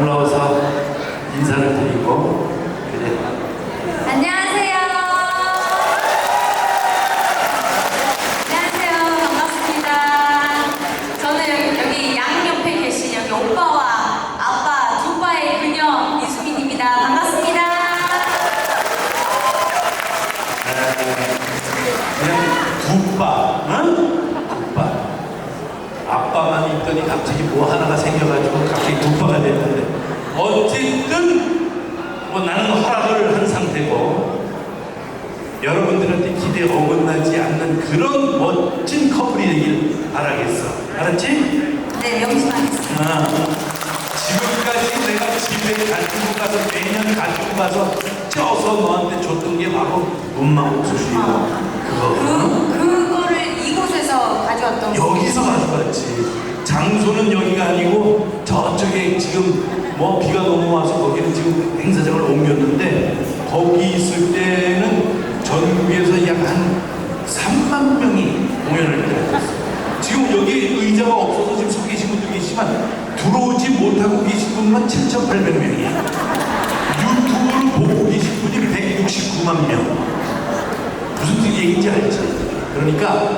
올라와서 인사를 드리고 그래. 안녕하세요. 안녕하세요. 반갑습니다. 저는 여기, 양 옆에 계신 여기 오빠와 아빠 두 오빠의 그녀 이수민입니다. 반갑습니다. 그냥 두빠, 응? 두빠. 아빠만 있더니 갑자기 뭐 하나가 생겨가지고 갑자기 두빠가 됐는데 어쨌든 뭐 나는 허락을 한 상태고 여러분들한테 기대에 어긋나지 않는 그런 멋진 커플이 되길 바라겠어. 알았지? 네, 명심하겠습니다. 아, 지금까지 내가 집에 가지고 가서 매년 가지고 가서 쪄서 너한테 줬던 게 바로 문망 옥수수야. 그거. 그, 그거를 이곳에서 가져왔던 거. 여기서 가져왔지. 장소는 여기가 아니고 저쪽에 지금 뭐 비가 너무 와서 거기는 행사장을 옮겼는데 거기 있을 때는 전국에서 약 한 3만 명이 공연을 했어요. 지금 여기 의자가 없어서 지금 서 계신 분도 계시지만 들어오지 못하고 계신 분만 7,800명이에요. 유튜브를 보고 계신 분이 169만 명. 무슨 얘기인지 알지? 그러니까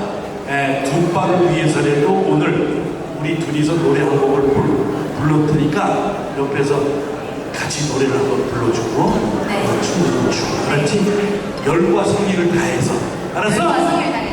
에, 두 바를 위해서라도 오늘 우리 둘이서 노래 한 곡을 불- 불러 테니까 옆에서 같이 노래를 한번 불러주고 네. 어, 춤을 추고 그렇지? 열과 성의를 다해서 알았어? 열과 성의를 다해서.